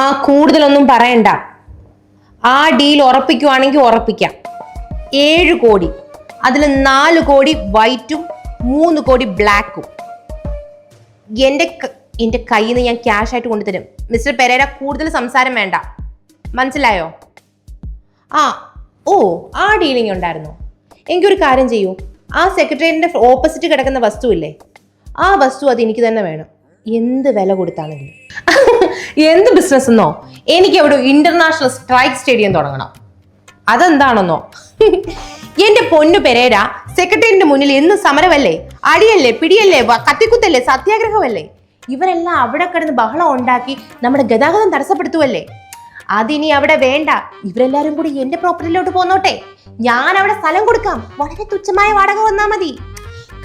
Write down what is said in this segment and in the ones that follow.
ആ കൂടുതലൊന്നും പറയണ്ട. ആ ഡീൽ ഉറപ്പിക്കുവാണെങ്കിൽ ഉറപ്പിക്കാം. ഏഴ് കോടി അതിൽ നാല് കോടി വൈറ്റും മൂന്ന് കോടി ബ്ലാക്കും എന്റെ എന്റെ കയ്യിൽ നിന്ന് ഞാൻ ക്യാഷ് ആയിട്ട് കൊണ്ടുതരും. മിസ്റ്റർ പെരേര കൂടുതൽ സംസാരം വേണ്ട. മനസ്സിലായോ? ആ ഓ ആ ഡീലിംഗ് ഉണ്ടായിരുന്നു. എനിക്കൊരു കാര്യം ചെയ്യൂ. ആ സെക്രട്ടേറിയറ്റിന്റെ ഓപ്പോസിറ്റ് കിടക്കുന്ന വസ്തു ഇല്ലേ ആ വസ്തു അത് എനിക്ക് തന്നെ വേണം. എന്ത് വില കൊടുത്താണെങ്കിലും. എന്ത് ബിസിനസ് എന്നോ? എനിക്ക് അവിടെ ഇന്റർനാഷണൽ സ്ട്രൈക്ക് സ്റ്റേഡിയം തുടങ്ങണം. അതെന്താണെന്നോ? എന്റെ പൊന്നു പെരേര സെക്രട്ടേറിയറ്റിന്റെ മുന്നിൽ എന്ന് സമരമല്ലേ? അടിയല്ലേ പിടിയല്ലേ കത്തിക്കുത്തല്ലേ സത്യാഗ്രഹമല്ലേ? ഇവരെല്ലാം അവിടെ കിടന്ന് ബഹളം ഉണ്ടാക്കി നമ്മുടെ ഗതാഗതം തടസ്സപ്പെടുത്തുവല്ലേ? അതിനി അവിടെ വേണ്ട. ഇവരെല്ലാരും കൂടി എന്റെ പ്രോപ്പർട്ടിയിലോട്ട് പോന്നോട്ടെ. ഞാൻ അവിടെ സ്ഥലം കൊടുക്കാം. വളരെ തുച്ഛമായ വാടക വന്നാ മതി.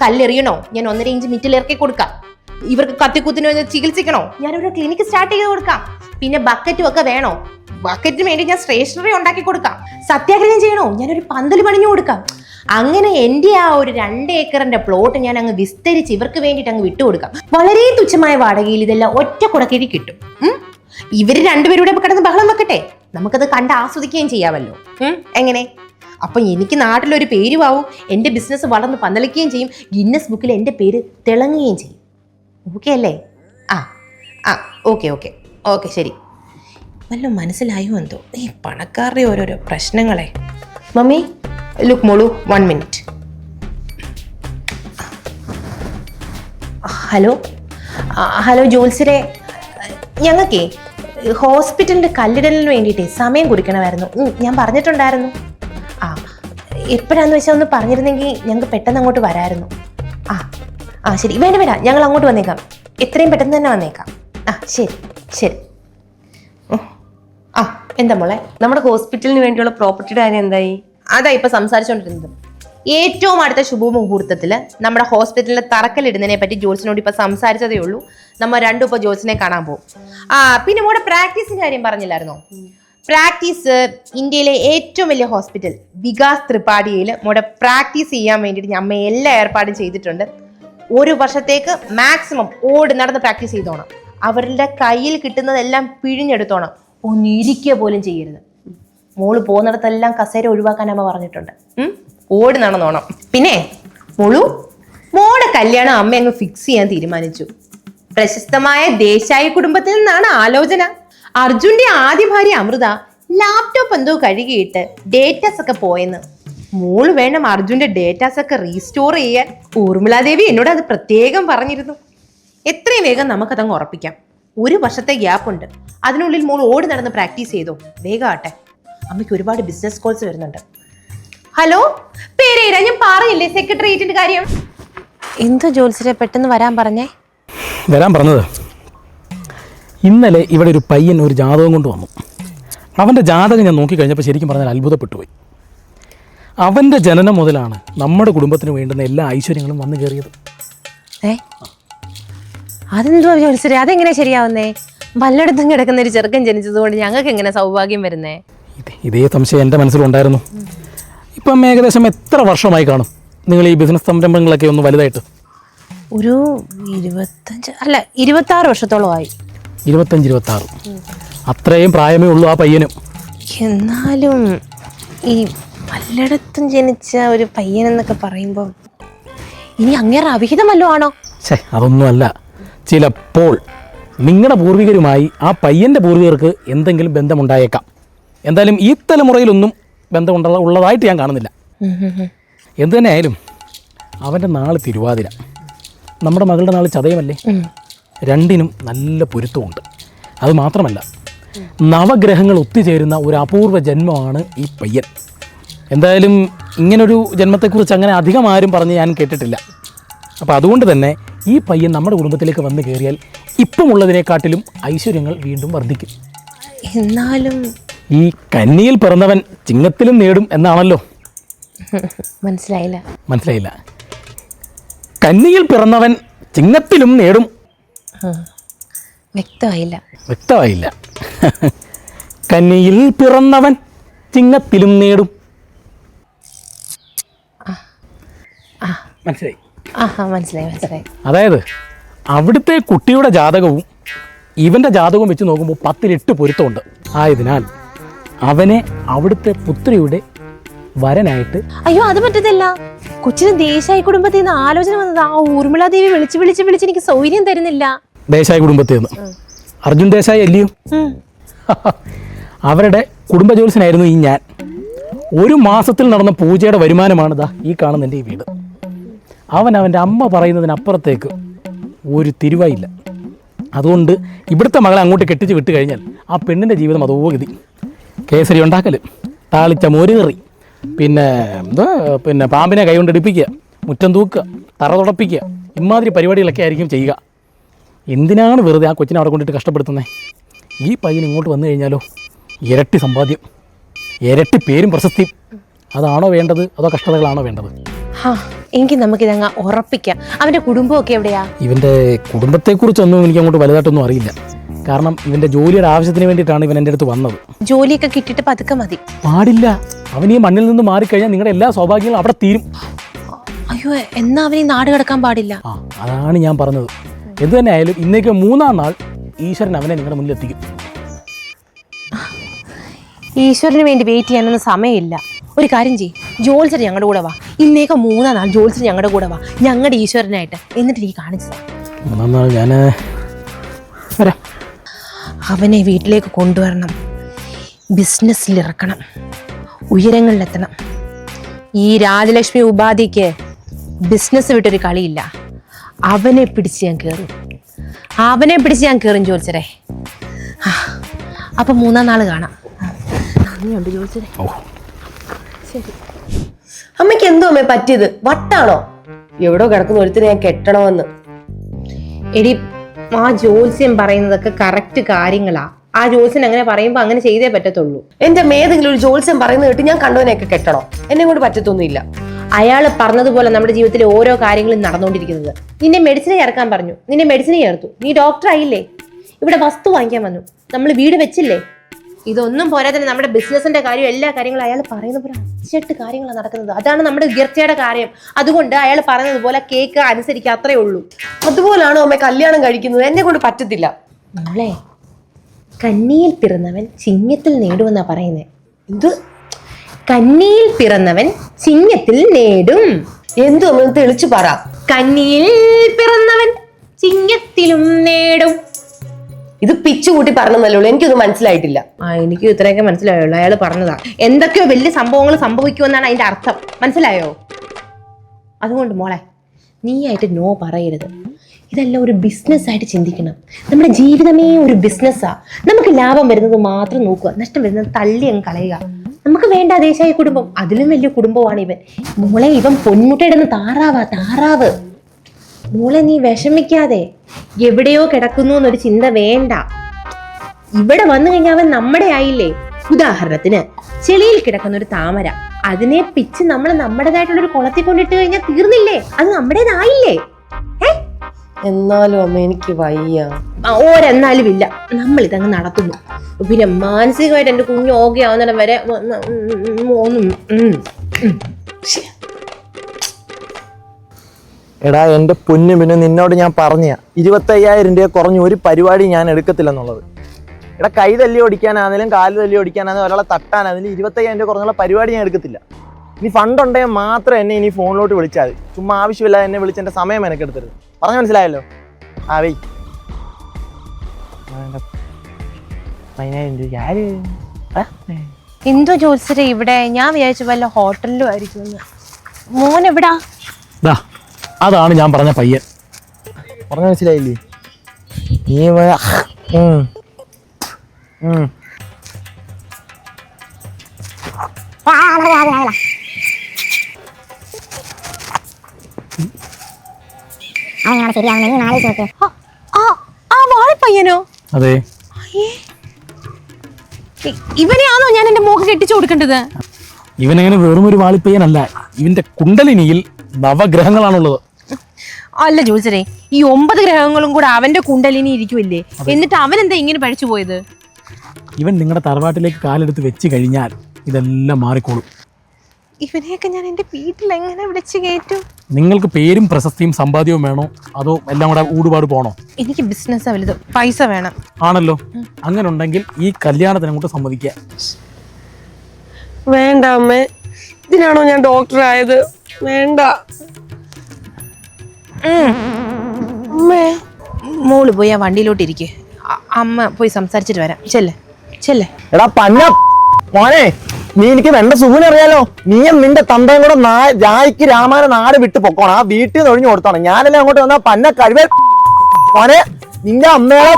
കല്ലെറിയണോ? ഞാൻ ഒന്നര ഇഞ്ച് മിറ്റിലിറക്കി കൊടുക്കാം. ഇവർക്ക് കത്തിക്കുത്തിന് വന്ന് ചികിത്സിക്കണോ? ഞാനൊരു ക്ലിനിക്ക് സ്റ്റാർട്ട് ചെയ്ത് കൊടുക്കാം. പിന്നെ ബക്കറ്റും ഒക്കെ വേണോ? ബക്കറ്റിന് വേണ്ടി ഞാൻ സ്റ്റേഷനറി ഉണ്ടാക്കി കൊടുക്കാം. സത്യാഗ്രഹം ചെയ്യണോ? ഞാനൊരു പന്തൽ പണിഞ്ഞു കൊടുക്കാം. അങ്ങനെ എന്റെ ആ ഒരു രണ്ട് ഏക്കറിന്റെ പ്ലോട്ട് ഞാൻ അങ്ങ് വിസ്തരിച്ച് ഇവർക്ക് വേണ്ടിയിട്ട് അങ്ങ് വിട്ടുകൊടുക്കാം വളരെ തുച്ഛമായ വാടകയിൽ ഇതെല്ലാം ഒറ്റ കുടക്കിഴി കിട്ടും. ഇവർ രണ്ടുപേരുടെ കിടന്ന് ബഹളം വെക്കട്ടെ? നമുക്കത് കണ്ട് ആസ്വദിക്കുകയും ചെയ്യാമല്ലോ. എങ്ങനെ? അപ്പൊ എനിക്ക് നാട്ടിലൊരു പേരുമാവും എന്റെ ബിസിനസ് വളർന്ന് പന്തലിക്കുകയും ചെയ്യും. ഗിന്നസ് ബുക്കിൽ എന്റെ പേര് തിളങ്ങുകയും ചെയ്യും. ഓക്കെ അല്ലേ ആ ആ ഓക്കെ ഓക്കെ ഓക്കെ ശരി. നല്ല മനസ്സിലായോ എന്തോ? ഈ പണക്കാരുടെ ഓരോരോ പ്രശ്നങ്ങളെ. മമ്മി ലുക്ക് മോളു വൺ മിനിറ്റ് ഹലോ ഹലോ ജോത്സരെ ഞങ്ങൾക്കേ ഹോസ്പിറ്റലിന്റെ കല്ലിടലിന് വേണ്ടിയിട്ടേ സമയം കുറിക്കണമായിരുന്നു ഞാൻ പറഞ്ഞിട്ടുണ്ടായിരുന്നു. ആ എപ്പോഴാന്ന് വെച്ചാൽ ഒന്ന് പറഞ്ഞിരുന്നെങ്കിൽ ഞങ്ങൾക്ക് പെട്ടെന്ന് അങ്ങോട്ട് വരായിരുന്നു. ആ ആ ശരി. വേണ്ട വേണ്ട. ഞങ്ങൾ അങ്ങോട്ട് വന്നേക്കാം. എത്രയും പെട്ടെന്ന് തന്നെ വന്നേക്കാം. ആ ശരി ശരി. ആ എന്താ മോളെ? നമ്മുടെ ഹോസ്പിറ്റലിന് വേണ്ടിയുള്ള പ്രോപ്പർട്ടിയുടെ കാര്യം എന്തായി? അതാ ഇപ്പൊ സംസാരിച്ചുകൊണ്ടിരുന്നത് ഏറ്റവും അടുത്ത ശുഭമുഹൂർത്തത്തിൽ നമ്മുടെ ഹോസ്പിറ്റലിൽ തറക്കല്ലിടുന്നതിനെ പറ്റി ജോത്സിനോട് ഇപ്പൊ സംസാരിച്ചതേ ഉള്ളൂ. നമ്മൾ രണ്ടും ഇപ്പൊ ജോത്സിനെ കാണാൻ പോകും. ആ പിന്നെ മോടെ പ്രാക്ടീസിന്റെ കാര്യം പറഞ്ഞില്ലായിരുന്നോ? പ്രാക്ടീസ് ഇന്ത്യയിലെ ഏറ്റവും വലിയ ഹോസ്പിറ്റൽ വികാസ് ത്രിപാഠിയിൽ മോടെ പ്രാക്ടീസ് ചെയ്യാൻ വേണ്ടിയിട്ട് അമ്മ എല്ലാ ഏർപ്പാടും ചെയ്തിട്ടുണ്ട്. ഒരു വർഷത്തേക്ക് മാക്സിമം ഓടി നടന്ന് പ്രാക്ടീസ് ചെയ്തോണം. അവരുടെ കയ്യിൽ കിട്ടുന്നതെല്ലാം പിഴിഞ്ഞെടുത്തോണം. ഒന്നിരിക്കുക പോലും ചെയ്യരുത്. മോൾ പോകുന്നിടത്തെല്ലാം കസേര ഒഴിവാക്കാൻ അമ്മ പറഞ്ഞിട്ടുണ്ട്? ഓടി നടന്നോണം. പിന്നെ മോളു മോളെ കല്യാണം അമ്മ അങ്ങ് ഫിക്സ് ചെയ്യാൻ തീരുമാനിച്ചു. പ്രശസ്തമായ ദേശായി കുടുംബത്തിൽ നിന്നാണ് ആലോചന. അർജുന്റെ ആദ്യ ഭാര്യ അമൃത ലാപ്ടോപ്പ് എന്തോ കഴുകിയിട്ട് ഡേറ്റാസ് ഒക്കെ പോയെന്ന്. മോൾ വേണം അർജുന്റെ ഡേറ്റാസ് ഒക്കെ റീസ്റ്റോർ ചെയ്യാൻ ഊർമിളാദേവി എന്നോട് അത് പ്രത്യേകം പറഞ്ഞിരുന്നു. എത്രയും വേഗം നമുക്കതങ്ങ് ഉറപ്പിക്കാം. ഒരു വർഷത്തെ ഗ്യാപ്പ് ഉണ്ട്. അതിനുള്ളിൽ മോൾ ഓടി നടന്ന് പ്രാക്ടീസ് ചെയ്തോ? വേഗം ആട്ടെ. അമ്മയ്ക്ക് ഒരുപാട് ബിസിനസ് കോൾസ് വരുന്നുണ്ട്. ഹലോ പേരേരാ ഞാൻ പറയില്ലേ സെക്രട്ടേറിയറ്റിന്റെ കാര്യം? എന്ത് ജോൽസിലെ പെട്ടെന്ന് വരാൻ പറഞ്ഞേ? വരാൻ പറഞ്ഞത്. ഇന്നലെ ഇവിടെ ഒരു പയ്യൻ ഒരു ജാതകം കൊണ്ട് വന്നു. അവന്റെ ജാതകം ഞാൻ നോക്കിക്കഴിഞ്ഞപ്പോൾ ശരിക്കും പറഞ്ഞാൽ അത്ഭുതപ്പെട്ടു പോയി. അവന്റെ ജനനം മുതലാണ് നമ്മുടെ കുടുംബത്തിന് വേണ്ടുന്ന എല്ലാ ഐശ്വര്യങ്ങളും വന്നു കയറിയത്. ഏ? ജോത്സരെ അതെങ്ങനെ ശരിയാവുന്നേ? വല്ലടത്തും കിടക്കുന്ന ഒരു ചെറുക്കൻ ജനിച്ചതുകൊണ്ട് ഞങ്ങൾക്ക് എങ്ങനെ സൗഭാഗ്യം വരുന്നേ? ഇതേ സംശയം എന്റെ മനസ്സിലുണ്ടായിരുന്നു. ഇപ്പം ഏകദേശം എത്ര വർഷമായി കാണും? നിങ്ങൾ ഈ ബിസിനസ് സംരംഭങ്ങളൊക്കെ ഒന്ന് വലുതായിട്ട്. ഒരു ഇരുപത്തഞ്ച് അല്ല ഇരുപത്തി ആറ് വർഷത്തോളമായി. ഇരുപത്തഞ്ച് ഇരുപത്താറ്. അത്രയും പ്രായമേ ഉള്ളൂ ആ പയ്യനും. എന്നാലും ഈ പലയിടത്തും ജനിച്ച ഒരു പയ്യൻ എന്നൊക്കെ പറയുമ്പോൾ ഇനി അങ്ങേറെ അവിഹിതമല്ലോ ആണോ? ഛേ അതൊന്നുമല്ല. ചിലപ്പോൾ നിങ്ങളുടെ പൂർവികരുമായി ആ പയ്യന്റെ പൂർവികർക്ക് എന്തെങ്കിലും ബന്ധമുണ്ടായേക്കാം. എന്തായാലും ഈ തലമുറയിലൊന്നും ബന്ധമുണ്ട ഉള്ളതായിട്ട് ഞാൻ കാണുന്നില്ല. എന്തു തന്നെ ആയാലും അവന്റെ നാൾ തിരുവാതിര. നമ്മുടെ മകളുടെ നാൾ ചതയമല്ലേ? രണ്ടിനും നല്ല പൊരുത്തമുണ്ട്. അത് മാത്രമല്ല നവഗ്രഹങ്ങൾ ഒത്തുചേരുന്ന ഒരു അപൂർവ ജന്മമാണ് ഈ പയ്യൻ. എന്തായാലും ഇങ്ങനൊരു ജന്മത്തെക്കുറിച്ച് അങ്ങനെ അധികം ആരും പറഞ്ഞ് ഞാൻ കേട്ടിട്ടില്ല. അപ്പോൾ അതുകൊണ്ട് തന്നെ ഈ പയ്യൻ നമ്മുടെ കുടുംബത്തിലേക്ക് വന്നു കയറിയാൽ ഇപ്പം ഉള്ളതിനെക്കാട്ടിലും ഐശ്വര്യങ്ങൾ വീണ്ടും വർദ്ധിക്കും. എന്നാലും ഈ കന്നിയിൽ പിറന്നവൻ ചിങ്ങത്തിലും നേടും എന്നാണല്ലോ. മനസ്സിലായില്ല. മനസ്സിലായില്ല. കന്നിയിൽ പിറന്നവൻ ചിങ്ങത്തിലും നേടും. വ്യക്തമായില്ല. വ്യക്തമായില്ല. കന്നിയിൽ പിറന്നവൻ ചിങ്ങത്തിലും നേടും. മനസ്സിലായി. ആഹാ മനസ്സിലായി മനസ്സിലായി. അതായത് അവിടുത്തെ കുട്ടിയുടെ ജാതകവും ഇവന്റെ ജാതകവും വെച്ച് നോക്കുമ്പോൾ പത്തിലെട്ട് പൊരുത്തമുണ്ട്. ആയതിനാൽ അവനെ അവിടുത്തെ പുത്രിയുടെ വരനായിട്ട് അയ്യോ അത് പറ്റത്തില്ല. കൊച്ചിന് ദേശായി കുടുംബത്തിൽ നിന്ന് ആലോചന വന്നത് ആ ഊർമിള ദേവി വിളിച്ച് വിളിച്ച് വിളിച്ച് എനിക്ക് സൗകര്യം തരുന്നില്ല. ദേശായി കുടുംബത്തിൽ നിന്ന്. അർജുൻ ദേശായി അല്ലയോ? അവരുടെ കുടുംബ ജോത്സ്യനായിരുന്നു ഈ ഞാൻ. ഒരു മാസത്തിൽ നടന്ന പൂജയുടെ വരുമാനമാണ് ദാ ഈ കാണുന്ന എന്റെ ഈ വീട്. അവൻ അവന്റെ അമ്മ പറയുന്നതിനപ്പുറത്തേക്ക് ഒരു തിരുവായില്ല. അതുകൊണ്ട് ഇവിടുത്തെ മകളെ അങ്ങോട്ട് കെട്ടിച്ച് വിട്ട് കഴിഞ്ഞാൽ ആ പെണ്ണിന്റെ ജീവിതം അതോ ഗതി. കേസരി ഉണ്ടാക്കൽ താളിച്ച മോരുകറി പിന്നെ എന്താ പിന്നെ പാമ്പിനെ കൈകൊണ്ടെടുപ്പിക്കുക മുറ്റം തൂക്കുക തറ തുടപ്പിക്കുക ഇമാതിരി പരിപാടികളൊക്കെ ആയിരിക്കും ചെയ്യുക. എന്തിനാണ് വെറുതെ ആ കൊച്ചിനെ അവിടെ കൊണ്ടിട്ട് കഷ്ടപ്പെടുത്തുന്നത് ഈ പയ്യൻ ഇങ്ങോട്ട് വന്നു കഴിഞ്ഞാലോ? ഇരട്ടി സമ്പാദ്യം ഇരട്ടി പേരും പ്രശസ്തിയും അതാണോ വേണ്ടത്? അതോ കഷ്ടതകളാണോ വേണ്ടത്? ഹാ നമുക്ക് നമുക്കിതങ്ങ് ഉറപ്പിക്കാം. അവന്റെ കുടുംബമൊക്കെ എവിടെയാ? ഇവന്റെ കുടുംബത്തെ കുടുംബത്തെക്കുറിച്ചൊന്നും എനിക്ക് അങ്ങോട്ട് വലുതായിട്ടൊന്നും അറിയില്ല. കാരണം ഇവന്റെ ജോലിയുടെ ആവശ്യത്തിന് വേണ്ടിയിട്ടാണ് ഇവൻ എന്റെ അടുത്ത് വന്നത്. ജോലിയൊക്കെ കിട്ടിയിട്ട് പതുക്കെ മതി. പാടില്ല. അവൻ ഈ മണ്ണിൽ നിന്ന് മാറിക്കഴിഞ്ഞാൽ നിങ്ങളുടെ എല്ലാ സൗഭാഗ്യങ്ങളും അവിടെ തീരും. അയ്യോ എന്നാ അവന് ഈ നാട് കിടക്കാൻ പാടില്ല? ആ അതാണ് ഞാൻ പറഞ്ഞത്. എന്ത് തന്നെ ആയാലും ഇന്നേക്ക് മൂന്നാം നാൾ ഈശ്വരൻ അവനെ നിങ്ങളുടെ മുന്നിൽ എത്തിക്കും. ഈശ്വരന് വേണ്ടി വെയിറ്റ് ചെയ്യാനൊന്നും സമയമില്ല. ഒരു കാര്യം ചെയ്യും. ജോത്സർ ഞങ്ങളുടെ കൂടെ വാ. ഇന്നേക്ക് മൂന്നാം നാൾ ജോത്സർ ഞങ്ങളുടെ കൂടെ വാ. ഞങ്ങളുടെ ഈശ്വരനായിട്ട്. എന്നിട്ട് നീ കാണിച്ചു ഞാൻ അവനെ വീട്ടിലേക്ക് കൊണ്ടുവരണം. ബിസിനസ്സിൽ ഇറക്കണം. ഉയരങ്ങളിലെത്തണം. ഈ രാജലക്ഷ്മി ഉപാധിക്ക് ബിസിനസ് വിട്ടൊരു കളിയില്ല. അവനെ പിടിച്ച് ഞാൻ കയറും അവനെ പിടിച്ച് ഞാൻ കയറും ജോത്സരെ അപ്പം മൂന്നാം നാൾ കാണാം. നന്ദിയുണ്ട് ഓ. അമ്മയ്ക്ക് എന്തോ അമ്മേ പറ്റിയത്? വട്ടാണോ? എവിടോ കിടക്കുന്ന ഒരുത്തിനെ ഞാൻ കെട്ടണമെന്ന്. എടി ആ ജോത്സ്യം പറയുന്നതൊക്കെ കറക്റ്റ് കാര്യങ്ങളാ. ആ ജോത്സ്യൻ അങ്ങനെ പറയുമ്പോൾ അങ്ങനെ ചെയ്തേ പറ്റത്തുള്ളൂ. എന്റെ മേതെങ്കിലും ഒരു ജോത്സ്യം പറയുന്നത് കേട്ട് ഞാൻ കണ്ടവനെയൊക്കെ കെട്ടണോ. എന്നെ കൊണ്ട് പറ്റത്തൊന്നുമില്ല. അയാൾ പറഞ്ഞതുപോലെ നമ്മുടെ ജീവിതത്തിലെ ഓരോ കാര്യങ്ങളും നടന്നുകൊണ്ടിരിക്കുന്നത്. നിന്നെ മെഡിസിനെ ചേർക്കാൻ പറഞ്ഞു. നിന്നെ മെഡിസിനെ ചേർത്തു. നീ ഡോക്ടർ ആയില്ലേ? ഇവിടെ വസ്തു വാങ്ങിക്കാൻ വന്നു. നമ്മൾ വീട് വെച്ചില്ലേ? ഇതൊന്നും പോരാ തന്നെ നമ്മുടെ ബിസിനസിന്റെ കാര്യം എല്ലാ കാര്യങ്ങളും അയാൾ പറയുന്ന പോലെ അച്ചട്ട് കാര്യങ്ങളാണ് നടക്കുന്നത്. അതാണ് നമ്മുടെ ഉയർച്ചയുടെ കാര്യം. അതുകൊണ്ട് അയാൾ പറയുന്നത് പോലെ കേക്ക് അനുസരിക്കുക അത്രേ ഉള്ളൂ. അതുപോലാണ് അമ്മ കല്യാണം കഴിക്കുന്നത്? എന്നെ കൊണ്ട് പറ്റത്തില്ല. നമ്മളെ കന്നിയിൽ പിറന്നവൻ ചിങ്ങത്തിൽ നേടുമെന്നാ പറയുന്നത് എന്ത്? കന്നിയിൽ പിറന്നവൻ ചിങ്ങത്തിൽ നേടും. എന്തു തെളിച്ചു പറ. കന്നിയിൽ പിറന്നവൻ ചിങ്ങത്തിലും നേടും. ഇത് പിച്ചു കൂട്ടി പറഞ്ഞതല്ലേ ഉള്ളൂ. എനിക്കൊന്നും മനസ്സിലായിട്ടില്ല. ആ എനിക്ക് ഇത്രയൊക്കെ മനസ്സിലായുള്ളൂ. അയാൾ പറഞ്ഞതാ. എന്തൊക്കെയോ വലിയ സംഭവങ്ങൾ സംഭവിക്കുമെന്നാണ് അതിന്റെ അർത്ഥം. മനസ്സിലായോ? അതുകൊണ്ട് മോളെ നീ ആയിട്ട് നോ പറയരുത്. ഇതെല്ലാം ഒരു ബിസിനസ് ആയിട്ട് ചിന്തിക്കണം. നമ്മുടെ ജീവിതമേ ഒരു ബിസിനസ്സാ നമുക്ക് ലാഭം വരുന്നത് മാത്രം നോക്കുക. നഷ്ടം വരുന്നത് തള്ളി അങ്ങ് കളയുക. നമുക്ക് വേണ്ട ദേശായ കുടുംബം. അതിലും വലിയ കുടുംബമാണ് ഇവൻ. മോളെ ഇവൻ പൊന്മുട്ടയിടുന്ന താറാവാ താറാവ്. മോളെ നീ വിഷമിക്കാതെ എവിടെയോ കിടക്കുന്നു എന്നൊരു ചിന്ത വേണ്ട. ഇവിടെ വന്നു കഴിഞ്ഞാൽ അവൻ നമ്മുടെ ആയില്ലേ? ഉദാഹരണത്തിന് ചെളിയിൽ കിടക്കുന്ന ഒരു താമര. അതിനെ പിച്ച് നമ്മൾ നമ്മുടേതായിട്ടുള്ള ഒരു കുളത്തിൽ കൊണ്ടിട്ട് കഴിഞ്ഞാൽ തീർന്നില്ലേ? അത് നമ്മുടേതായില്ലേ? എന്നാലും അമ്മ എനിക്ക് വയ്യ. ഓരെന്നാലും ഇല്ല. നമ്മൾ ഇതങ്ങ് നടത്തുന്നു. പിന്നെ മാനസികമായിട്ട് എന്റെ കുഞ്ഞു ഓക്കെ ആവുന്നിടം വരെ ഒന്നും. എടാ എന്റെ പൊന്നു പിന്നെ നിന്നോട് ഞാൻ പറഞ്ഞ ഇരുപത്തയ്യായിരം രൂപ കുറഞ്ഞു ഒരു പരിപാടി ഞാൻ എടുക്കത്തില്ലെന്നുള്ളത്. എടാ കൈ തല്ലി ഓടിക്കാനാണെങ്കിലും കാൽ തല്ലി ഓടിക്കാനാണെങ്കിലും ഒരാളെ തട്ടാനാണെങ്കിലും ഇരുപത്തയ്യായിരം രൂപ കുറഞ്ഞുള്ള പരിപാടി ഞാൻ എടുക്കത്തില്ല. ഇനി ഫണ്ട് ഉണ്ടെങ്കിൽ മാത്രം എന്നെ ഇനി ഫോണിലോട്ട് വിളിച്ചാൽ മതി. ചുമ്മാ ആവശ്യമില്ലാതെ എന്നെ വിളിച്ച് എന്റെ സമയം എനിക്ക് എടുത്തരുത് പറഞ്ഞു മനസ്സിലായല്ലോ? ആ വെയ്. പതിനായിരം രൂപ ആര്? എന്തോ ജോത്സര ഇവിടെ? ഞാൻ വിചാരിച്ചു വല്ല ഹോട്ടലിലും ആയിരിക്കും. മോൻ എവിടാ? ദാ അതാണ് ഞാൻ പറഞ്ഞ പയ്യൻ. പറഞ്ഞ മനസ്സിലായില്ലേ? നീ വ- ഉം. ഉം. അവനാണ് ശരിയാവുന്നത് നീ ആലോചിച്ച് നോക്ക് ആ, ആ ആ വാളിപ്പയ്യനോ അതെ. ഇവനെയാണോ ഞാൻ എന്റെ മോക്ക് കെട്ടിച്ചു കൊടുക്കേണ്ടത്? ഇവനങ്ങനെ വെറും ഒരു വാളിപ്പയ്യനല്ല. ഇവന്റെ കുണ്ടലിനിയിൽ നവഗ്രഹങ്ങളാണുള്ളത്. അല്ല ജോജനെ ഈ ഒമ്പത് ഗ്രഹങ്ങളും കൂടെ അവന്റെ കുണ്ടലിനി ഇരിക്കുമല്ലേ എന്നിട്ട് അവൻ എന്താ ഇങ്ങനെ പഠിച്ചു പോയത്? ഇവൻ നിങ്ങളുടെ തറവാട്ടിലേക്ക് കാലെടുത്ത് വെച്ച് കഴിഞ്ഞാൽ ഇതെല്ലാം മാറിക്കോളും. ഇവനെയൊക്കെ ഞാൻ എന്റെ വീട്ടിൽ എങ്ങനെ വിളിച്ചു കയറ്റും? നിങ്ങൾക്ക് പേരും പ്രശസ്തിയും സമ്പാദ്യവും വേണോ? അതോ എല്ലാം കൂടെ ഊടുപാട് പോണോ? എനിക്ക് ബിസിനസ് വലുത്. പൈസ വേണം. ആണല്ലോ. അങ്ങനെ ഉണ്ടെങ്കിൽ ഈ കല്യാണത്തിന് അങ്ങോട്ട് സമ്മതിക്കുക. വേണ്ട അമ്മേ. ഇതിനാണോ ഞാൻ ഡോക്ടർ ആയത് വേണ്ട. മോൾ പോയി ആ വണ്ടിയിലോട്ട് ഇരിക്കെ അമ്മ പോയി സംസാരിച്ചിട്ട് വരാം. ചെല്ലേ ചെല്ലേ. എടാ പന്ന മോനെ നീ എനിക്ക് വേണ്ട സുഖം അറിയാലോ. നീയും നിന്റെ തന്തയും കൂടെ രായ്ക്ക് രാമാന നാട് വിട്ട് പൊക്കോണം. ആ വീട്ടിൽ നിന്ന് ഒഴിഞ്ഞു കൊടുത്തോണം. ഞാനല്ലേ അങ്ങോട്ട് വന്നാ പന്ന കഴിവേ മോനെ നിന്റെ അമ്മയുടെ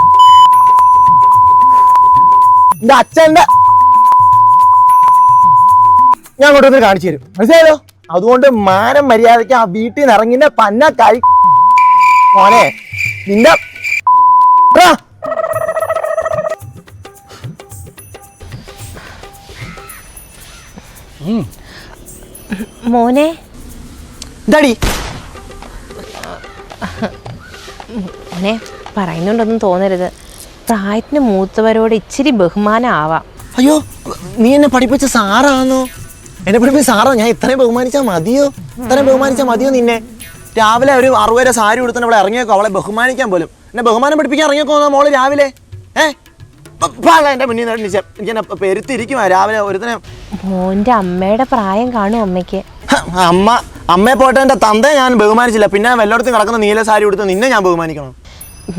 നിന്റെ അച്ഛന്റെ ഞാൻ അങ്ങോട്ട് വന്ന് കാണിച്ചു തരും. മനസ്സിലായല്ലോ അതുകൊണ്ട് മാനം മര്യാദയ്ക്ക് ആ വീട്ടിൽ നിന്ന് ഇറങ്ങിന്റെ പന്ന കഴി മോനെ നിന്റെ മോനെ. എന്താടി? മോനെ പറയുന്നുണ്ടൊന്നും തോന്നരുത്. പ്രായത്തിന് മൂത്തവരോട് ഇച്ചിരി ബഹുമാനം ആവാം അയ്യോ നീ എന്നെ പഠിപ്പിച്ച സാറാണോ എന്നെ പഠിപ്പിച്ച സാറാ? ഞാൻ ഇത്രയും ബഹുമാനിച്ചാൽ മതിയോ? ഇത്രയും ബഹുമാനിച്ചാൽ മതിയോ നിന്നെ? രാവിലെ ഒരു അറുപത് രൂപ സാരി കൊടുത്തിട്ട് അവളെ ഇറങ്ങിയേക്കോ അവളെ ബഹുമാനിക്കാൻ പോലും. എന്നെ ബഹുമാനം പഠിപ്പിക്കാൻ ഇറങ്ങിയേക്കോ മോൾ രാവിലെ? ഏ? എന്റെ മുന്നിൽ നിന്ന് എനിക്ക് എന്നെ രാവിലെ ഒരുത്തനെ. മോന്റെ അമ്മയുടെ പ്രായം കാണും അമ്മയ്ക്ക്. അമ്മ അമ്മയെ പോട്ടെ എന്റെ തന്തയെ ഞാൻ ബഹുമാനിച്ചില്ല. പിന്നെ വല്ലയിടത്തും കിടക്കുന്ന നീല സാരി കൊടുത്ത് നിന്നെ ഞാൻ ബഹുമാനിക്കണം.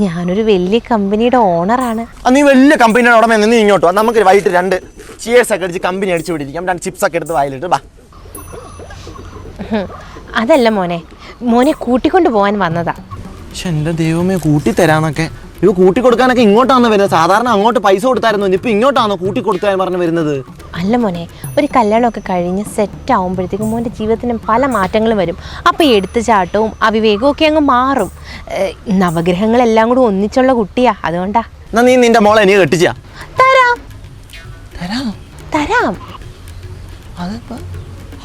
ഞാനൊരു വലിയ കമ്പനിയുടെ ഓണറാണ്. നീ വലിയ കമ്പനിയുടെ ഉടമ നിന്ന് ഇങ്ങോട്ട് വാ. നമുക്ക് വൈകിട്ട് രണ്ട് ചിയേഴ്സ് ഒക്കെ അടിച്ച് കമ്പനി അടിച്ചു വിടിയിരിക്കാം. രണ്ട് ചിപ്സ് ഒക്കെ എടുത്ത് വായിലിട്ട് വാ. അതല്ല മോനെ മോനെ കൂട്ടിക്കൊണ്ട് പോകാൻ വന്നതാ. പക്ഷെ എന്റെ ദൈവമേ കൂട്ടി തരാന്നൊക്കെ ഇവ കൂട്ടി കൊടുക്കാനൊക്കെ ഇങ്ങോട്ടാണ് വരുന്നത്? സാധാരണ അങ്ങോട്ട് പൈസ കൊടുത്തായിരുന്നു ഇപ്പൊ ഇങ്ങോട്ടാണോ കൂട്ടി കൊടുക്കാൻ പറഞ്ഞു വരുന്നത്? അല്ല മോനെ ഒരു കല്യാണമൊക്കെ കഴിഞ്ഞ് സെറ്റ് ആവുമ്പോഴത്തേക്കും മോന്റെ ജീവിതത്തിന് പല മാറ്റങ്ങളും വരും. അപ്പോൾ ഈ എടുത്തുചാട്ടവും അവിവേകവും ഒക്കെ അങ്ങ് മാറും. ഏഹ്, നവഗ്രഹങ്ങളെല്ലാം കൂടി ഒന്നിച്ചുള്ള കുട്ടിയാ അതുകൊണ്ടാ. എന്നാ നീ നിന്റെ മോളെ നീ കെട്ടിച്ചാ? തരാം. തരാം? തരാം. അതിപ്പോ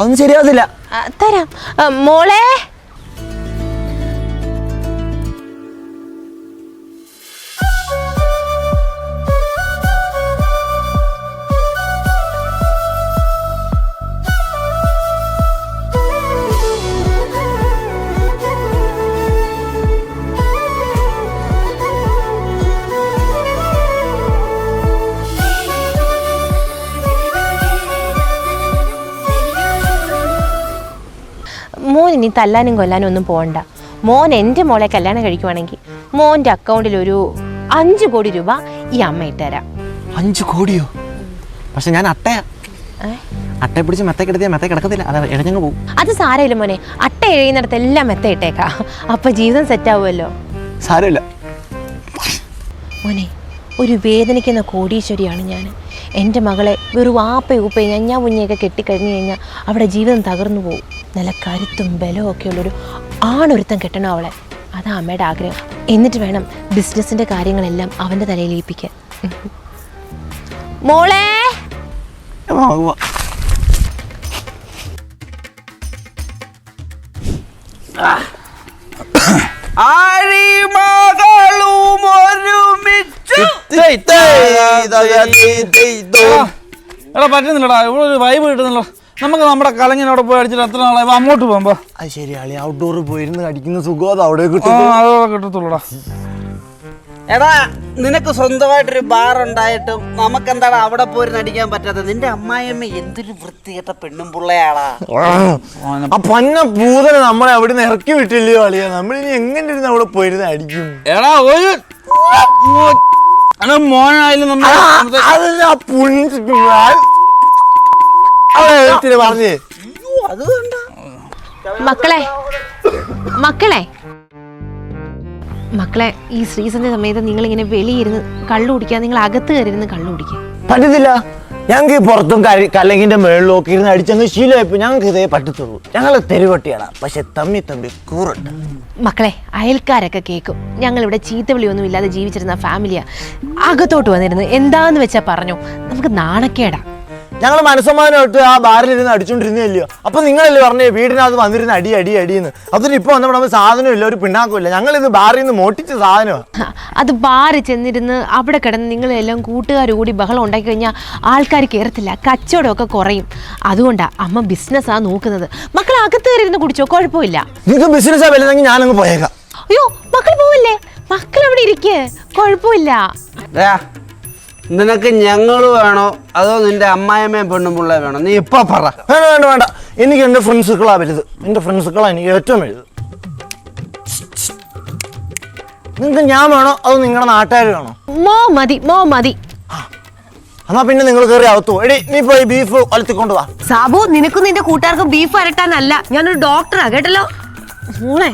അതൊന്നും ശരിയാവത്തില്ല. ആ, തരാം. ആ, മോളെ. ഇനി തല്ലാനും കൊല്ലാനും ഒന്നും പോകണ്ട മോൻ എന്റെ മോളെ കല്യാണം കഴിക്കുവാണെങ്കിൽ മോന്റെ അക്കൗണ്ടിൽ ഒരു അഞ്ച് കോടി രൂപ ഈ അമ്മ ഇട്ടുതരാം. അഞ്ചു കോടിയോ? പക്ഷെ ഞാൻ അട്ടയാ. അട്ട അട്ടയെ പിടിച്ച് മെത്ത കിടത്തിയാൽ മെത്ത കിടക്കത്തില്ല. അത് ഇടഞ്ഞങ്ങ് പോകും അത് സാരമില്ല മോനെ. അട്ട എഴുതുന്നിടത്ത് എല്ലാം മെത്ത ഇട്ടേക്കാ. അപ്പൊ ജീവിതം സെറ്റ് ആവുമല്ലോ. സാരമില്ല. മോനെ ഒരു വേദനിക്കുന്ന കോടീശ്വരിയാണ് ഞാൻ എന്റെ മകളെ വെറും ആപ്പ ഉപ്പ ഞാൻ മുഞ്ഞയൊക്കെ കെട്ടിക്കഴിഞ്ഞു കഴിഞ്ഞാൽ അവിടെ ജീവിതം തകർന്നു പോകും നല്ല കരുത്തും ബലവും ഒക്കെ ഉള്ളൊരു ആണൊരുത്തം കെട്ടണം അവളെ. അതാ അമ്മയുടെ ആഗ്രഹം. എന്നിട്ട് വേണം ബിസിനസ്സിന്റെ കാര്യങ്ങളെല്ലാം അവന്റെ തലയിൽ ഏൽപ്പിക്കാൻ. മോളെ! എടാ പറ്റുന്നില്ലടാ. ഇവിടെ ഒരു വൈബ് കിട്ടുന്നില്ല നമുക്ക് നമ്മുടെ കലങ്ങിനോട് പോയി അടിച്ചിട്ട് എത്ര നാളായി? വാ, അങ്ങോട്ട് പോകുമ്പോ. അത് ശരി അളി. ഔട്ട്ഡോർ പോയിരുന്ന് അടിക്കുന്ന സുഖം അത് അവിടെ അതോടെ കിട്ടത്തുള്ളൂടാ. എടാ നിനക്ക് സ്വന്തമായിട്ടൊരു ബാർ ഉണ്ടായിട്ടും എന്താണ് അവിടെ പോയി അടിക്കാൻ പറ്റാത്തത്? നിന്റെ അമ്മായിയമ്മ എന്തൊരു വൃത്തികെട്ട പെണ്ണും പിള്ളയാളാ ആ പന്ന പൂതന നമ്മളെ അവിടെ നിന്ന് ഇറക്കി വിട്ടില്ലയോ അളിയ? നമ്മളിനി എങ്ങനെ ഇരുന്ന് അവിടെ പോയിരുന്ന് അടിക്കും? എടാ ഒരു മോനായാലും നമ്മൾ പറഞ്ഞേ. മക്കളെ മക്കളെ. മക്കളെ ഈ ശ്രീസന്ധ്യ സമയത്ത് നിങ്ങൾ ഇങ്ങനെ വെളിയിരുന്ന് കള്ളു കുടിക്കാൻ നിങ്ങൾ അകത്ത് കയറിയിരുന്ന് കള്ളു കുടിക്കുക പറ്റത്തില്ല. ഞങ്ങൾക്ക് ഈ പുറത്തും മേളിലും നോക്കി ഇരുന്ന് അടിച്ചങ്ങ് ശീലമായിപ്പോ ഞങ്ങൾക്ക് ഇതേ പറ്റത്തുള്ളൂ. ഞങ്ങൾ തെരുവട്ടിയാണ് പക്ഷെ തമ്മി തമ്മി കൂറുണ്ട്. മക്കളെ അയൽക്കാരൊക്കെ കേൾക്കും ഞങ്ങൾ ഇവിടെ ചീത്തവിളിയൊന്നും ഇല്ലാതെ ജീവിച്ചിരുന്ന ഫാമിലിയാ. അകത്തോട്ട് വന്നിരുന്നു എന്താന്ന് വെച്ചാ പറഞ്ഞു. നമുക്ക് നാണക്കേടാ. ഞങ്ങൾ മനസ്സമാനമായിട്ട് ആ ബാറിലിരുന്ന് അടിച്ചോണ്ടിരുന്നില്ലയോ അപ്പൊ നിങ്ങളല്ലേ പറഞ്ഞേ വീടിനകത്ത് വന്നിരുന്ന് അടി അടി അടിയെന്ന്. അതിന് ഇപ്പൊ വന്നപ്പോൾ സാധനം ഇല്ല ഒരു പിണ്ണാക്കുമില്ല. ഞങ്ങൾ ഇത് ബാറിൽ നിന്ന് മോട്ടിച്ച സാധനമാണ് അത് ബാറിൽ ചെന്നിരുന്ന് അവിടെ കിടന്ന് നിങ്ങളെല്ലാം കൂട്ടുകാർ കൂടി ബഹളം ഉണ്ടാക്കി കഴിഞ്ഞാൽ ആൾക്കാർ കയറത്തില്ല കച്ചവടമൊക്കെ കുറയും. അതുകൊണ്ടാണ് അമ്മ ബിസിനസ്സാണ് നോക്കുന്നത്. മക്കൾ അകത്ത് കയറിയിരുന്ന് കുടിച്ചോ? കുഴപ്പമില്ല. നിങ്ങൾക്ക് ബിസിനസ്സാ വലുതെങ്കിൽ ഞാനങ്ങ് പോയേക്കാം. അയ്യോ മക്കൾ പോവില്ലേ? മക്കൾ അവിടെ ഇരിക്കേ. കുഴപ്പമില്ല. നിനക്ക് ഞങ്ങൾ വേണോ? അതോ നിന്റെ അമ്മായിമ്മയും പെണ്ണും പിള്ളേ വേണോ? നീ ഇപ്പൊ പറ. വേണ്ട വേണ്ട വേണ്ട. എനിക്ക് എന്റെ ഫ്രണ്ട്സുകളാ വലുത്. എന്റെ ഫ്രണ്ട്സുക്കളാ എനിക്ക് ഏറ്റവും വലുത്. നിങ്ങൾക്ക് ഞാൻ വേണോ? അതോ നിങ്ങളുടെ നാട്ടുകാർ വേണോ? മോ മതി മോ മതി. എന്നാ പിന്നെ നിങ്ങൾ കയറി അകത്തു എടി നീ പോയി ബീഫ് ഒലത്തിക്കൊണ്ട് വാ. സാബു നിനക്കും നിന്റെ കൂട്ടുകാർക്കും ബീഫ് വരട്ടാനല്ല ഞാനൊരു ഡോക്ടറാ കേട്ടല്ലോ? മോളെ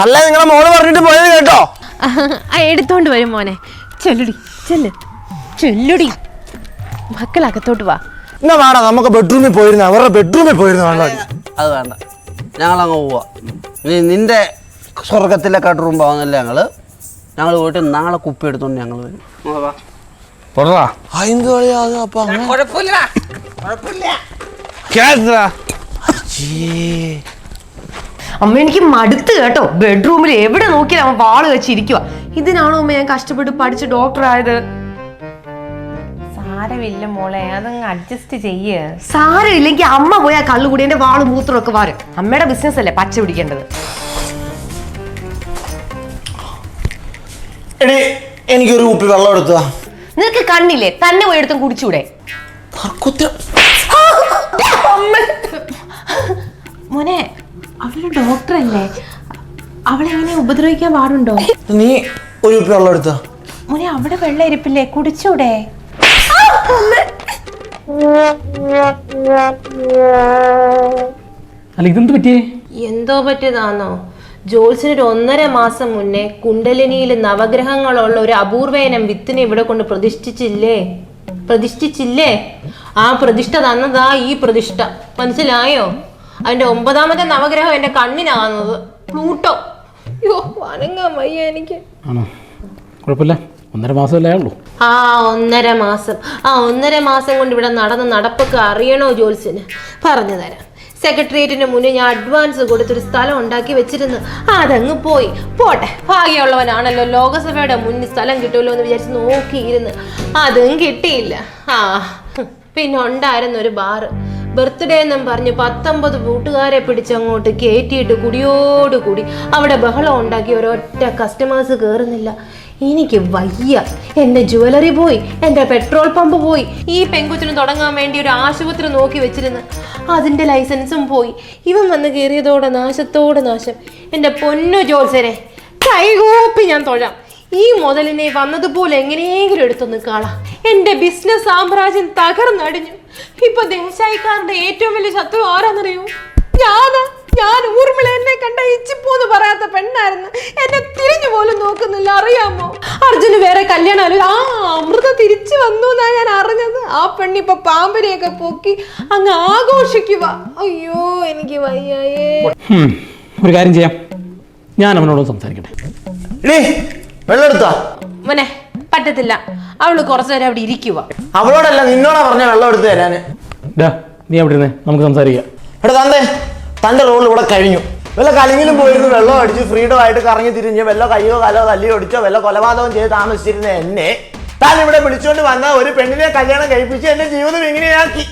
തല്ലേ നിങ്ങളെ മോൾ പറഞ്ഞിട്ട് പോയത് കേട്ടോ? ആ എടുത്തോണ്ട് വരും മോനെ. ചെല്ലുടി. ചെല്ല്. ചെല്ലുടി. മക്കൾ അകത്തോട്ട് വാ. എന്നാ വേണ്ട നമുക്ക് ബെഡ്റൂമിൽ പോയിരുന്നു. അവരുടെ ബെഡ്റൂമിൽ പോയിരുന്നു വേണ്ട അത് വേണ്ട. ഞങ്ങളങ്ങ് പോവാ. നീ നിന്റെ സ്വർഗത്തിലെ കട്ടുറും പോകുന്നില്ല ഞങ്ങൾ? ഞങ്ങൾ പോയിട്ട് നാളെ കുപ്പി എടുത്തോണ്ട് ഞങ്ങൾ വരും. ആ, വാ. പൊടാ. എന്ത് കളിയാ അത് അപ്പൊ അങ്ങനെ കേട്ടാ അമ്മ എനിക്ക് മടുത്ത് കേട്ടോ. ബെഡ്റൂമിൽ എവിടെ നോക്കിയാൽ അവൻ വാൾ വെച്ചിരിക്കുക ഇതിനാണോ അമ്മ ഞാൻ കഷ്ടപ്പെട്ട് പഠിച്ച് ഡോക്ടർ ആയത്? സാരമില്ല മോളെ അതങ്ങ് അഡ്ജസ്റ്റ് ചെയ്യേ. സാരമില്ലെങ്കിൽ അമ്മ പോയി ആ കള്ളു കൂടി എന്റെ വാൾ മൂത്രം ഒക്കെ വാരും. അമ്മയുടെ ബിസിനസ് അല്ലേ പച്ച പിടിക്കേണ്ടത്? എടി എനിക്കൊരു കുപ്പി വെള്ളം എടുത്തു നിനക്ക് കണ്ണില്ലേ? തന്നെ പോയി എടുത്തും കുടിച്ചൂടെ? മോനെ ഡോക്ടർ ഡോക്ടറല്ലേ അവളെങ്ങനെ ഉപദ്രവിക്കാൻ പാടുണ്ടോ? നീ ഒരു കുപ്പി വെള്ളം എടുത്തോ. മോനെ അവിടെ വെള്ളം ഇരിപ്പില്ലേ? കുടിച്ചൂടെ? അല്ല ഇതെന്ത് പറ്റിയേ? എന്തോ പറ്റിയതാണോ ജോത്സ്യനൊരു ഒന്നര മാസം മുന്നേ കുണ്ടലിനിയിൽ നവഗ്രഹങ്ങളുള്ള ഒരു അപൂർവേനം വിത്തിനെ ഇവിടെ കൊണ്ട് പ്രതിഷ്ഠിച്ചില്ലേ? പ്രതിഷ്ഠിച്ചില്ലേ? ആ പ്രതിഷ്ഠ തന്നതാ ഈ പ്രതിഷ്ഠ. മനസ്സിലായോ? അതിന്റെ ഒമ്പതാമത്തെ നവഗ്രഹം എന്റെ കണ്ണിനാകുന്നത് പ്ലൂട്ടോ? അയ്യോ വനങ്ങാൻ വയ്യ എനിക്ക്. ആണോ? കുഴപ്പമില്ല. ഒന്നര മാസമല്ലേ ഉള്ളൂ ആ ഒന്നര മാസം. ആ ഒന്നര മാസം കൊണ്ട് ഇവിടെ നടന്ന നടപ്പൊക്കെ അറിയണോ ജോൽസിന് പറഞ്ഞു തരാം. സെക്രട്ടേറിയറ്റിന് മുന്നിൽ ഞാൻ അഡ്വാൻസ് കൊടുത്തൊരു സ്ഥലം ഉണ്ടാക്കി വെച്ചിരുന്നു. അതങ്ങ് പോയി. പോട്ടെ. ഭാഗ്യമുള്ളവനാണല്ലോ. ലോകസഭയുടെ മുന്നിൽ സ്ഥലം കിട്ടുമല്ലോ എന്ന് വിചാരിച്ച് നോക്കിയിരുന്ന്. അതും കിട്ടിയില്ല. ആ. പിന്നെ ഉണ്ടായിരുന്നു ഒരു ബാറ്. ബർത്ത്ഡേ എന്നും പറഞ്ഞ് പത്തൊമ്പത് കൂട്ടുകാരെ പിടിച്ച് അങ്ങോട്ട് കയറ്റിയിട്ട് കുടിയോട് കൂടി അവിടെ ബഹളം ഉണ്ടാക്കി ഒരൊറ്റ കസ്റ്റമേഴ്സ് കയറുന്നില്ല എനിക്ക് വയ്യ. എന്റെ ജുവലറി പോയി എന്റെ പെട്രോൾ പമ്പ് പോയി ഈ പെങ്കുച്ചിന് തുടങ്ങാൻ വേണ്ടി ഒരു ആശുപത്രി നോക്കി വെച്ചിരുന്നു. അതിന്റെ ലൈസൻസും പോയി. ഇവൻ വന്ന് കയറിയതോടെ നാശത്തോടെ നാശം. എന്റെ പൊന്നു ജോത്സരെ കൈകൂപ്പി ഞാൻ തൊഴാം. ഈ മുതലിനെ വന്നതുപോലെ എങ്ങനെയെങ്കിലും എടുത്തൊന്ന് കാണാം. എന്റെ ബിസിനസ് സാമ്രാജ്യം തകർന്നടിഞ്ഞു. ഇപ്പൊ ദേശായിക്കാരുടെ ഏറ്റവും വലിയ ശത്രു ആരാന്നറിയോ? ഞാനാ. ഞാൻ ഊർമിള എന്നെ കണ്ട ഇച്ചിപ്പോന്ന് പറയാത്ത പെണ്ണായിരുന്നു. എന്നെ തിരിഞ്ഞു പോലും നോക്കുന്നില്ല അറിയാമോ? അർജുന് വേറെ കല്യാണം ആ അമൃത തിരിച്ചു വന്നു എന്നാ ഞാൻ അറിഞ്ഞത്. ആ പെണ്ണിപ്പൊ പാമ്പിനെയൊക്കെ പൊക്കി അങ്ങ് ആഘോഷിക്കുക അയ്യോ എനിക്ക് വയ്യായേ. ഹും, ഒരു കാര്യം ചെയ്യാം. ഞാൻ അവനോട് സംസാരിക്കട്ടെ. വെള്ളം എടുത്തോ മോനെ പറ്റത്തില്ല. അവൾ കുറച്ചു നേരം അവിടെ ഇരിക്കുക അവളോടല്ല നിന്നോടാ പറഞ്ഞ വെള്ളം എടുത്ത് തരാന്. ഡാ നീ അവിടെ ഇരുന്നേ നമുക്ക് സംസാരിക്കാം. എടാ തന്റെ തന്റെ റോൾ ഇവിടെ കഴിഞ്ഞു. വല്ല കലിങ്ങിലും പോയിരുന്നു വെള്ളം അടിച്ച് ഫ്രീഡം ആയിട്ട് കറങ്ങി തിരിഞ്ഞ് വല്ല കയ്യോ കാലോ തല്ലിയോ ഒടിച്ചോ വല്ല കൊലപാതകം ചെയ്ത് താമസിച്ചിരുന്ന എന്നെ. താൻ ഇവിടെ വിളിച്ചോണ്ട് വന്ന ഒരു പെണ്ണിനെ കല്യാണം കഴിപ്പിച്ച് എന്റെ ജീവിതം ഇങ്ങനെയാക്കി.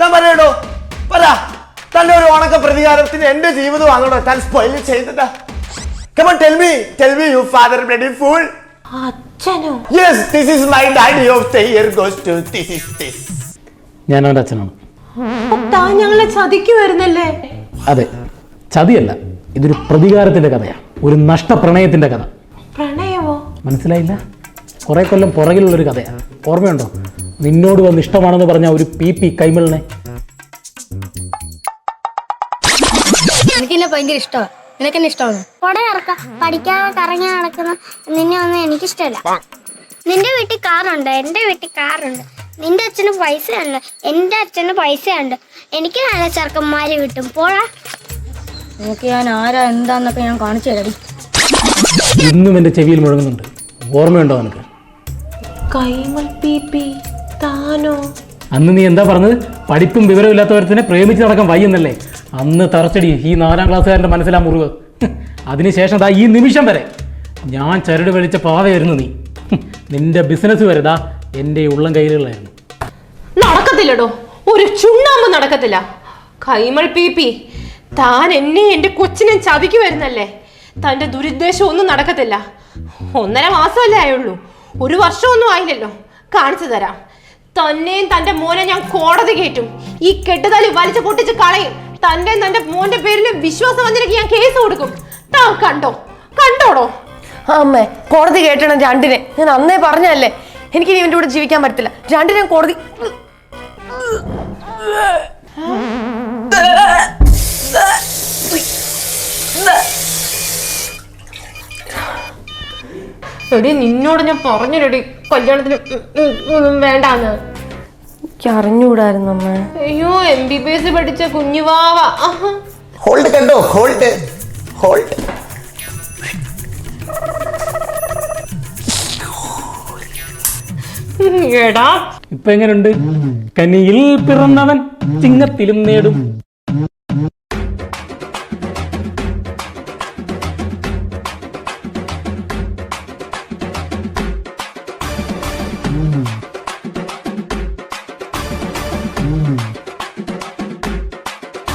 താൻ പറയടോ പറ. തന്റെ ഒരു ഉണക്ക പ്രതികാരത്തിന് എന്റെ ജീവിതം ആണോ താൻ സ്പോയിൽ ചെയ്തിട്ടാ Come on, tell me, tell me, you father bloody fool. അച്ഛനോ? Yes, this is my daddy of the year goes to this is this. ഞാൻ അവന്റെ അച്ഛനാണ്. താൻ ഞങ്ങളെ ചതിക്കുമായിരുന്നല്ലേ അതെ ചതിയല്ല ഇതൊരു പ്രതികാരത്തിന്റെ കഥയാണ് ഒരു നഷ്ടപ്രണയത്തിന്റെ കഥ. പ്രണയമോ? മനസ്സിലായില്ല? കുറേ കൊല്ലം പുറകിലുള്ളൊരു കഥയാണ് ഓർമ്മയുണ്ടോ? നിന്നോട് വന്ന് ഇഷ്ടമാണെന്ന് പറഞ്ഞ ഒരു പി പി കൈമളിനെ. എനിക്കെന്നെ ഭയങ്കര ഇഷ്ടമാണ് നിനക്കെന്നെ ഇഷ്ടമാണ്? കൊട ഇറക്ക. പഠിക്കാതെ കറങ്ങി നടക്കുന്ന നിന്നെ ഒന്നും എനിക്കിഷ്ടമല്ല നിന്റെ വീട്ടിൽ കാറുണ്ട്. എന്റെ വീട്ടിൽ കാറുണ്ട്. നിന്റെ അച്ഛന് പൈസയുണ്ട്. എന്റെ അച്ഛന് പൈസയുണ്ട്. എനിക്ക് നല്ല ചെറുക്കന്മാര് കിട്ടും. പോടാ. നിനക്ക് ഞാൻ ആരാ എന്താന്നൊക്കെ ഞാൻ കാണിച്ചു തരടി ഇന്നും എന്റെ ചെവിയിൽ മുഴങ്ങുന്നുണ്ട്. ഓർമ്മയുണ്ടോ നിനക്ക്? കൈമൽ പി പി താനോ? അന്ന് നീ എന്താ പറഞ്ഞത്? പഠിപ്പും വിവരവും ഇല്ലാത്തവരത്തിനെ പ്രേമിച്ച് നടക്കാൻ വയ്യെന്നല്ലേ? അന്ന് തറച്ചടി ഈ നാലാം ക്ലാസ്സുകാരന്റെ മനസ്സിലാ മുറിവ്. അതിനുശേഷം ദാ ഈ നിമിഷം വരെ ഞാൻ ചരട് വലിച്ച പാതയായിരുന്നു നീ. നിന്റെ ബിസിനസ് വരെ ദാ എന്റെ ഉള്ളം കയ്യിലുള്ളായിരുന്നു നടക്കത്തില്ലടോ. ഒരു ചുണ്ണാമ്പ് നടക്കത്തില്ല. കൈമൾ പി പി താൻ എന്നെ എന്റെ കൊച്ചിനെ ചതിക്ക് വരുന്നല്ലേ തന്റെ ദുരുദ്ദേശം ഒന്നും നടക്കത്തില്ല. ഒന്നര മാസമല്ലേ ആയുള്ളൂ. ഒരു വർഷമൊന്നും ആയില്ലല്ലോ. കാണിച്ചു തരാം. തന്നെയും തന്റെ മോനെ ഞാൻ കോടതി കയറ്റും. ഈ കെട്ടുതലി വലിച്ചു പൊട്ടിച്ച് കളയും. തന്റെ തന്റെ മോന്റെ പേരിൽ വിശ്വാസം വിശ്വാസവഞ്ചനയ്ക്ക് ഞാൻ കേസ് കൊടുക്കും. താൻ കണ്ടോ? കണ്ടോടോ? അമ്മേ കോടതി കേട്ടണം രണ്ടിനെ. ഞാൻ അന്നേ പറഞ്ഞല്ലേ എനിക്ക് ഇനി ഇവന്റെ കൂടെ ജീവിക്കാൻ പറ്റത്തില്ല. രണ്ടിനെ കോടതി എടി നിന്നോട് ഞാൻ പറഞ്ഞില്ലടി. കല്യാണത്തിന് വേണ്ടാന്ന്. എനിക്ക് അറിഞ്ഞുകൂടായിരുന്നു അമ്മ. അയ്യോ എം ബി ബി എസ് പഠിച്ച കുഞ്ഞുവാവ. ഹോൾഡ് കണ്ടോ? ഹോൾഡ് ഹോൾഡ് എടാ. ഇപ്പൊ എങ്ങനെയുണ്ട് കനിയിൽ പിറന്നവൻ ചിങ്ങത്തിലും നേടും.